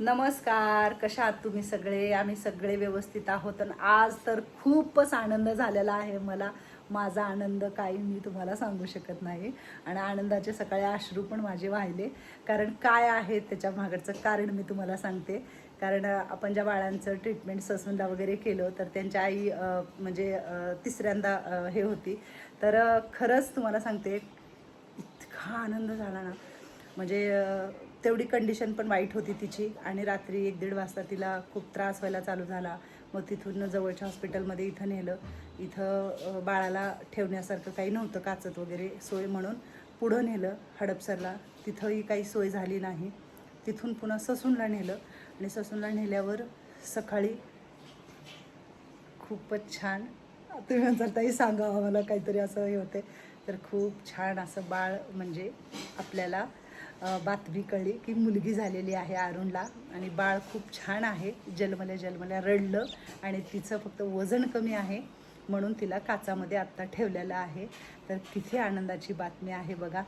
नमस्कार कशा आहात तुम्ही सगळे? आम्ही सगळे व्यवस्थित आहोत आणि आज तर खूपच आनंद झालेला आहे मला. माझा आनंद काही मी तुम्हाला सांगू शकत नाही. आणि आनंदाचे सकाळी अश्रू पण माझे वाहिले. कारण काय आहे त्याच्या मागचं कारण मी तुम्हाला सांगते. कारण आपण ज्या बाळांचं ट्रीटमेंट ससूनला वगैरे केलं तर त्यांच्या आई म्हणजे तिसऱ्यांदा हे होती. तर खरंच तुम्हाला सांगते इतका आनंद झाला ना. म्हणजे तेवढी कंडिशन पण वाईट होती तिची. आणि रात्री एक दीड वाजता तिला खूप त्रास व्हायला चालू झाला. मग तिथून जवळच्या हॉस्पिटलमध्ये इथं नेलं. इथं बाळाला ठेवण्यासारखं काही नव्हतं काचत वगैरे सोय म्हणून पुढं नेलं हडपसरला. तिथंही काही सोय झाली नाही. तिथून पुन्हा ससूनला नेलं. आणि ससूनला नेल्यावर सकाळी खूपच छान तुम्ही म्हणताल ताई सांगा आम्हाला काहीतरी असं हे होते तर खूप छान असं बाळ म्हणजे आपल्याला बातमी कळली की मुलगी झालेली आहे अरुणला आणि बाळ खूप छान आहे. जन्मल्या जन्मल्या रडलं आणि तिचं फक्त वजन कमी आहे म्हणून तिला काचामध्ये आत्ता ठेवलेलं आहे. तर किती आनंदाची बातमी आहे बघा.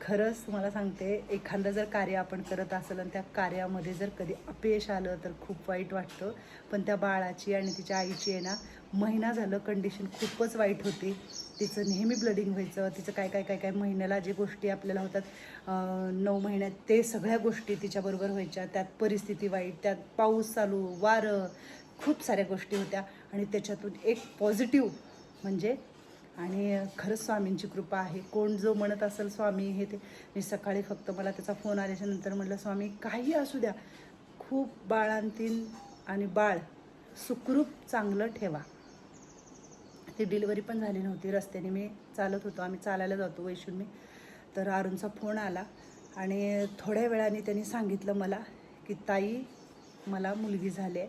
खरंच तुम्हाला सांगते एखादं जर कार्य आपण करत असेल आणि त्या कार्यामध्ये जर कधी अपयश आलं तर खूप वाईट वाटतं. पण त्या बाळाची आणि तिच्या आईची आहे ना महिना झालं कंडिशन खूपच वाईट होती. तिचं नेहमी ब्लडिंग व्हायचं तिचं काय काय काय काय महिन्याला जे गोष्टी आपल्याला होतात नऊ महिन्यात ते सगळ्या गोष्टी तिच्याबरोबर व्हायच्या. त्यात परिस्थिती वाईट त्यात पाऊस चालू वारं खूप साऱ्या गोष्टी होत्या. आणि त्याच्यातून एक पॉझिटिव्ह म्हणजे आणि खरंच स्वामींची कृपा आहे. कोण जो म्हणत असेल स्वामी हे ते मी सकाळी फक्त मला त्याचा फोन आल्याच्यानंतर म्हटलं स्वामी काही असू द्या. खूप बाळांतीन आणि बाळ सुखरूप चांगलं ठेवा. ती डिलिव्हरी पण झाली नव्हती. रस्त्याने मी चालत होतो. आम्ही चालायला जातो वैशून मी तर अरुणचा फोन आला आणि थोड्या वेळाने त्यांनी सांगितलं मला की ताई मला मुलगी झाली आहे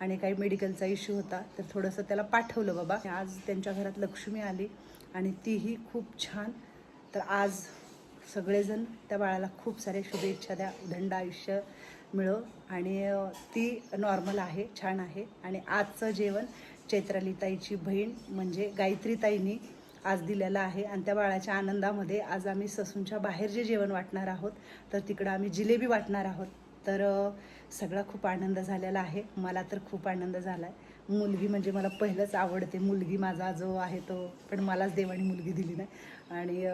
आणि काही मेडिकलचा इश्यू होता. तर थोडंसं त्याला पाठवलं बाबा. आज त्यांच्या घरात लक्ष्मी आली आणि तीही खूप छान. तर आज सगळेजण त्या बाळाला खूप सारे शुभेच्छा द्या. दंड आयुष्य मिळो. आणि ती नॉर्मल आहे छान आहे. आणि आजचं जेवण चैत्रालीताईची बहीण म्हणजे गायत्रीताईंनी आज दिलेला आहे. आणि त्या बाळाच्या आनंदामध्ये आज आम्ही ससूनच्या बाहेर जे जेवण वाटणार आहोत तर तिकडं आम्ही जिलेबी वाटणार आहोत. तर सगळा खूप आनंद झालेला आहे. मला तर खूप आनंद झाला आहे मुलगी म्हणजे मला पहिलंच आवडते. मुलगी माझा जो आहे तो पण मलाच देवाने मुलगी दिली नाही. आणि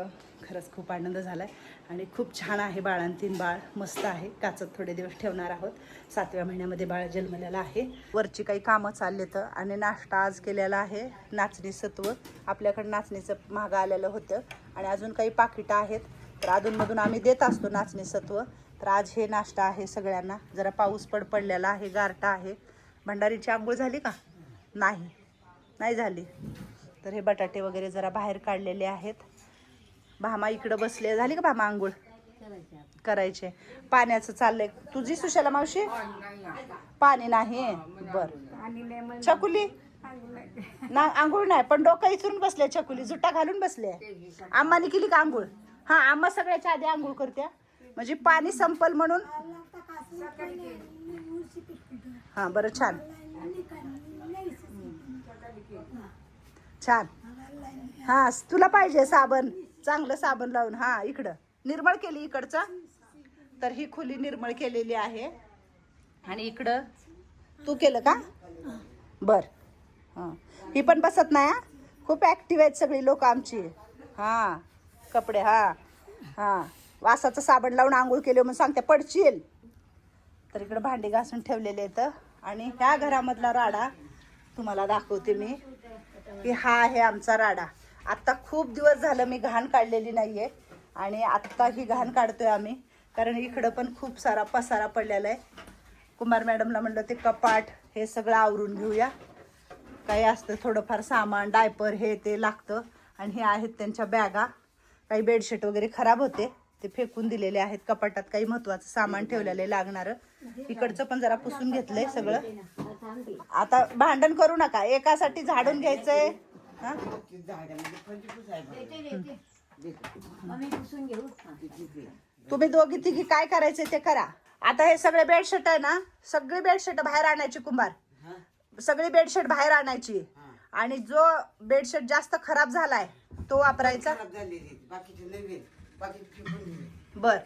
खरंच खूप आनंद झाला आहे आणि खूप छान आहे बाळांतीन बाळ. मस्त आहे. काचत थोडे दिवस ठेवणार आहोत. सातव्या महिन्यामध्ये बाळ जन्मलेलं आहे. वरची काही कामं चालले तर आणि नाश्ता आज केलेला आहे. नाचणी सत्व. आपल्याकडे नाचणीचं महाग आलेलं होतं. आणि अजून काही पाकिटं आहेत. तर अधूनमधून आम्ही देत असतो नाचणी सत्व. तर आज हे नाश्ता आहे सगळ्यांना. जरा पाऊस पड पडलेला आहे. गारटा आहे. भंडारीची आंघोळ झाली का? नाही. नाही झाली. तर हे बटाटे वगैरे जरा बाहेर काढलेले आहेत. भामा इकडं बसले. झाली का भामा आंघोळ? करायचे. पाण्याचं चाललंय. तुझी सुशाला मावशी? पाणी नाही. बर. छकुली? ना आंघोळ नाही पण डोकं इचरून बसले छकुली. जुट्टा घालून बसले. आम्हाने केली का आंघोळ? हा आम्हा सगळ्याच्या आधी आंघोळ करत्या. म्हणजे पाणी संपल म्हणून. हा बरं छान. छान. हा तुला पाहिजे साबण. चांगलं साबण लावून. हा इकडं. निर्मळ केली इकडचं. तर ही खोली निर्मळ केलेली आहे. आणि इकडं तू केलं का? बर. हां. ही पण बसत नाही खूप ॲक्टिव्ह आहेत सगळी लोक आमची. हां कपडे हा. हां. वासाचं साबण लावून आंघोळ केले म्हणून सांगते पडशील. तर इकडं भांडी घासून ठेवलेले आहेत. आणि ह्या घरामधला राडा तुम्हाला दाखवते मी. की हा आहे आमचा राडा. आत्ता खूप दिवस झालं मी घाण काढलेली नाहीये आणि आत्ता ही घाण काढतोय आम्ही. कारण इकडं पण खूप सारा पसारा पडलेला आहे. कुमार मॅडमला म्हणलं ते कपाट हे सगळं आवरून घेऊया. काही असतं थोडंफार सामान डायपर हे ते लागतं. आणि हे आहेत त्यांच्या बॅगा. काही बेडशीट वगैरे खराब होते. ते फेकून दिलेले आहेत. कपाटात काही महत्त्वाचं सामान ठेवलेलं आहे लागणारं. इकडचं पण जरा पुसून घेतलंय सगळं. आता भांडण करू नका. एकासाठी झाडून घ्यायचंय. हा? तुम्ही दोघी तिघी काय करायचे ते करा. आता हे सगळे बेडशीट आहे ना सगळी बेडशीट बाहेर आणायची कुंभार. सगळी बेडशीट बाहेर आणायची. आणि जो बेडशीट जास्त खराब झालाय तो वापरायचा. बर.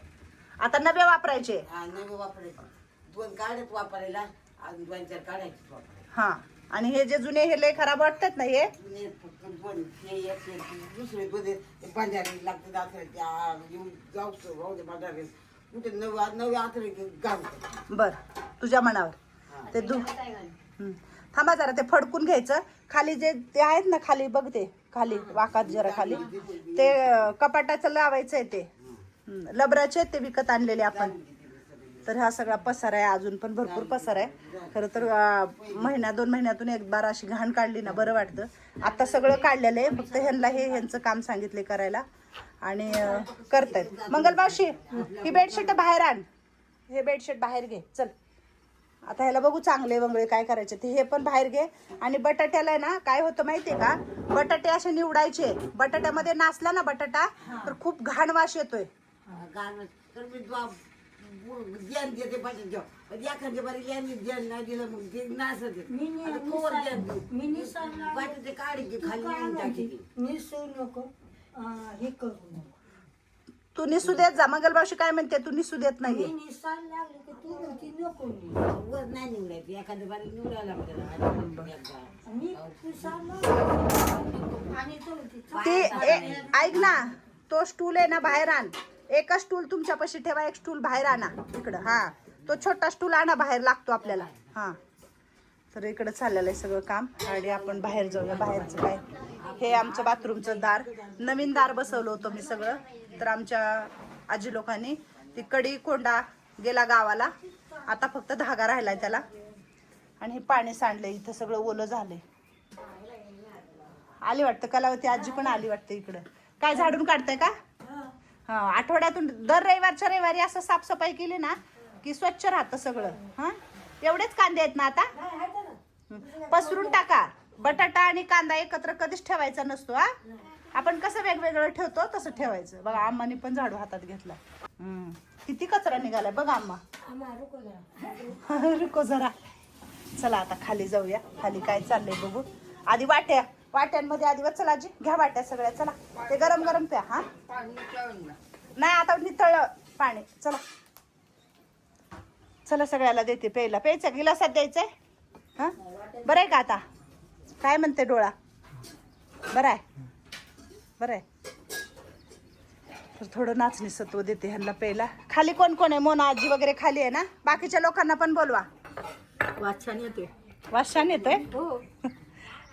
आता नवे वापरायचे. नवे वापरायचे. दोन वापरायला अजून दोन चार काढायचे वापरायला. हा. आणि हे जे जुने हे लय खराब वाटतात ना हे? जुने फक्त दोन हे एक हे दुसरे दोन ते बांधारे लागते आथरे त्या येऊन जाऊ राहू दे बांधारे कुठे नऊ नऊ आथरे घालतात. बर. तुझ्या मनावर. ते दु हं. थांबा जरा ते फडकून घ्यायचं. खाली जे ते आहेत ना खाली बघ ते. खाली वाकात जरा खाली. ते अं, कपाटाचं लावायचं आहे ते. हं. लबराचे आहेत ते विकत आणलेले आपण. तर हा सगळा पसार आहे अजून पण भरपूर पसार आहे. खरं तर महिन्या दोन महिन्यातून एक बार अशी घाण काढली ना बरं वाटतं. आता सगळं काढलेलं आहे फक्त ह्यांना हे ह्यांचं काम सांगितले करायला. आणि करतायत. मंगलमावशी ही बेडशीट बाहेर आण. हे बेडशीट बाहेर घे. चल. आता ह्याला बघू चांगले वंगळे काय करायचे ते. हे पण बाहेर घे. आणि बटाट्याला आहे ना काय होतं माहितीये का? बटाटे असे निवडायचे. बटाट्यामध्ये नाचला ना बटाटा तर खूप घाण वास येतोय. ज्ञान देते पाहिजे जेव्हा एखाद्या बारी यांनी ज्ञान नाही दिलं मग ते नासत आता कोवर ज्ञान देऊ? बाकीचे काढायचे खाली नेऊन टाकायचे. निसू नको. अं, हे करू नको. तू निसू देत जा. मंगलबावशी काय म्हणते? तू निसू देत मी नाहीये. निसायला लागले की तू म्हणती नको नी. वर नाही निवडायचं. एखाद्या बारी निवडायला आपल्याला आठवड्यातून एकदा. मी निसायला आणि तो म्हणते, ते ए- ऐक ना. तो स्टूल आहे ना बाहेर आण. एकच स्टूल तुमच्यापाशी ठेवा एक स्टूल बाहेर आणा. इकडं हा. तो छोटा स्टूल आणा बाहेर लागतो आपल्याला. हा. तर इकडं चाललेलं आहे सगळं काम. आणि आपण बाहेर जाऊया बाहेरचं काय? हे आमचं बाथरूमचं दार. नवीन दार बसवलं होतं मी सगळं. तर आमच्या आजी लोकांनी ती कडी कोंडा गेला गावाला. आता फक्त धागा राहिलाय त्याला. आणि हे पाणी सांडलंय इथं सगळं ओलं झालंय. आली वाटतं कलावती आजी पण आली वाटतं इकडं. काय झाडून काढताय का? हा आठवड्यातून दर रविवारच्या रविवारी असं साफसफाई केली ना की स्वच्छ राहतं सगळं. हा? एवढेच कांदे आहेत ना आता? पसरून टाका. बटाटा आणि कांदा एकत्र कधीच ठेवायचा नसतो हा? आपण कसं वेगवेगळं ठेवतो तसं ठेवायचं. बघा आम्मानी पण झाडू हातात घेतला. किती कचरा निघालाय बघा आम्हा. रुको जरा. रुको जरा. चला आता खाली जाऊया. खाली काय चाललंय बघू. आधी वाट्या. वाट्यांमध्ये आधी चला आजी. घ्या वाट्या सगळ्या चला. ते गरम गरम प्या हा. नाही आता नितळ पाणी. चला. चला सगळ्याला देते प्यायला. प्यायचं गिलासात द्यायचंय. हा? बरं आहे का आता? काय म्हणते डोळा? बरं आहे. बरं आहे. तर थोडं नाचणी सत्व देते ह्यांना प्यायला. खाली कोण कोण आहे? मोना आजी वगैरे खाली आहे ना? बाकीच्या लोकांना पण बोलवा. वाछान येते वास छान येतोय? हो.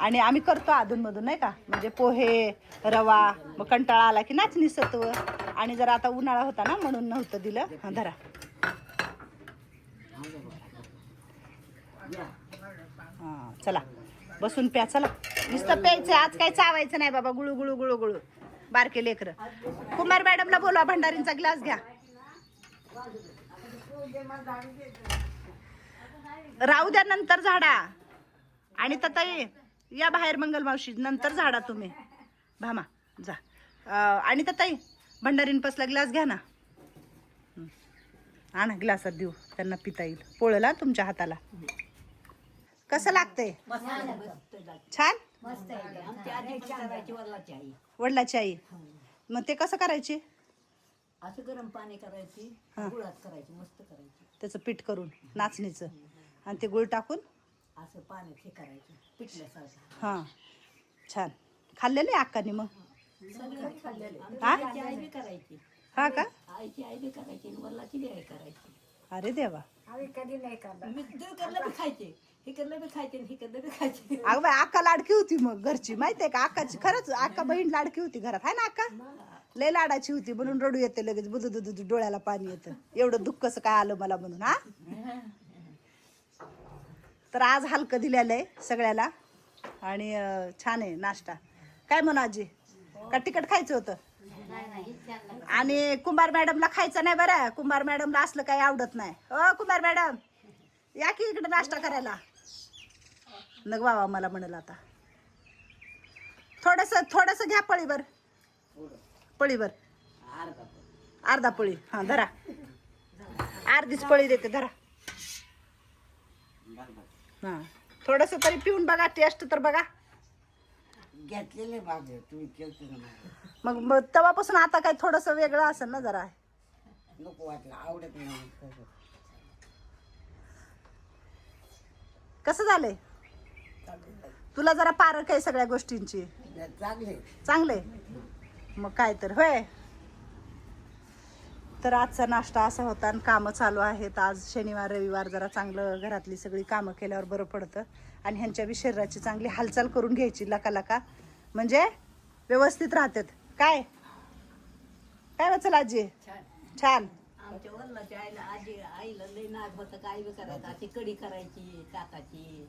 आणि आम्ही करतो अधूनमधून नाही का? म्हणजे पोहे रवा मग कंटाळा आला की नाचणी सत्व आणि जर आता उन्हाळा होता ना म्हणून नव्हतं दिलं. हां धरा. हां चला. बसून प्या चला. नुसतं प्यायचं आज काय चावायचं नाही बाबा. गुळू गुळू गुळू गुळू. बारके लेकर. कुमार मॅडमला बोलवा भंडारींचा ग्लास घ्या. राहू द्या नंतर झाडा. आणि तताई या बाहेर मंगल मावशी नंतर झाडा तुम्ही. भामा जा. आणि तताई भंडारीन पसला ग्लास घ्या ना. आणा ग्लासात देऊ त्यांना पिता येईल. पोळला तुमच्या हाताला. कसं लागतंय? छान? वडिलाची आई. मग ते कसं करायचे? असं गरम पाणी करायची. गुळात करायची मस्त करायची. त्याचं पीठ करून नाचणीचं. आणि ते गुळ टाकून असं पाण्यात हे करायचं पिठल्यासारखं हां. छान. खाल्लेले अक्कानी मग? सगळं खाल्लेलं हा? आमची आई बी करायची. हा का? आईची आई बी करायची आणि वल्लाची बी आई करायची? अरे देवा. आम्ही कधी नाही करणार मी देव करलं बी खायचे. हे करलं बी खायचे आणि हे करलं बी खायचे. अगं बाई अक्का लाडकी होती मग घरची. माहितीये का? अक्काची खरंच अक्का बहीण लाडकी होती घरात. आहे ना अक्का? लय लाडाची होती म्हणून रडू येते लगेच. बुदू डोळ्याला पाणी येतं. एवढं दुःख कसं काय आलं मला म्हणून हा. तर आज हलकं दिलेलं आहे सगळ्याला. आणि छान आहे नाश्ता. काय म्हणू आजी? का तिकट खायचं होतं? आणि कुंभार मॅडमला खायचं नाही बरं. कुंभार मॅडमला असलं काही आवडत नाही. हो कुंभार मॅडम. या की इकडे नाश्ता करायला. नग बाबा मला म्हणाल आता. थोडस थोडस घ्या पळीवर. पळीवर. अर्धा अर्धा पळी. हा धरा. अर्धीच पळी देते धरा. हा. थोडस तरी पिऊन बघा टेस्ट तर बघा. घेतलेले तुम्ही ना. मग मग तेव्हापासून आता काय थोडस वेगळं असेल ना जरा. नको वाटलं आवडत नाही कसं झालंय? तुला जरा पारख आहे सगळ्या गोष्टींची. चांगले. चांगले? मग काय तर होय. तर आजचा नाश्ता असा होता आणि कामं चालू आहेत. आज शनिवार रविवार जरा चांगलं घरातली सगळी कामं केल्यावर बरं पडतं. आणि ह्यांच्या बी शरीराची चांगली हालचाल करून घ्यायची लका लका म्हणजे व्यवस्थित राहतात. काय? काय वाचल आजी? छान. छान. आमच्या वडिलाच्या आईला आजी आईला लय नाग होतं काय बी करायचं अशी कढी करायची ताकाची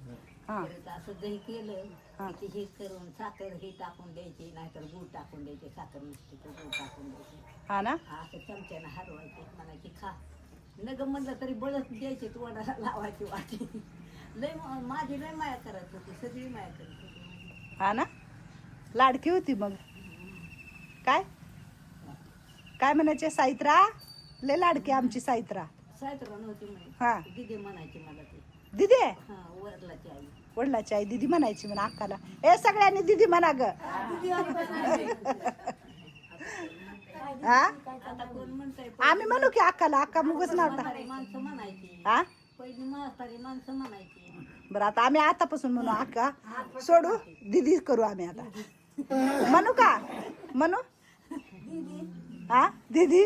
हा. परत असं दही केलं. की ते हे करून साखर हे टाकून द्यायची नाहीतर गूळ टाकून द्यायचे साखर मिसळी गूळ टाकून द्यायचे. हा ना? असं चमच्यानं हरवायचे म्हणायची खा. नग म्हणलं तरी बळच द्यायचे तू वडाला लावायची वाटी. लय म- माझी लय माया करत होती सगळी माया करत होती. हा ना? लाडकी होती मग. काय? काय म्हणायचे साईत्रा? लय लाडकी आमची साईत्रा सायत्र नव्हती हा. म्हणे दिदी म्हणायची मला ती. दिदी? हा वरलाची आई. वडिलाची आई दिदी म्हणायची म्हणा अक्काला. ए सगळ्यांनी दिदी म्हणा ग. हा? आता कोण म्हणतंय? आम्ही म्हणू की अक्काला अक्का मुगच नाव टाक म्हातारी माणसं म्हणायची. हा? पहिली म्हातारी माणसं म्हणायची. बरं आता आम्ही आतापासून म्हणू अक्का सोडू? दिदी करू आम्ही आता. म्हणू का? म्हणू? हा दीदी?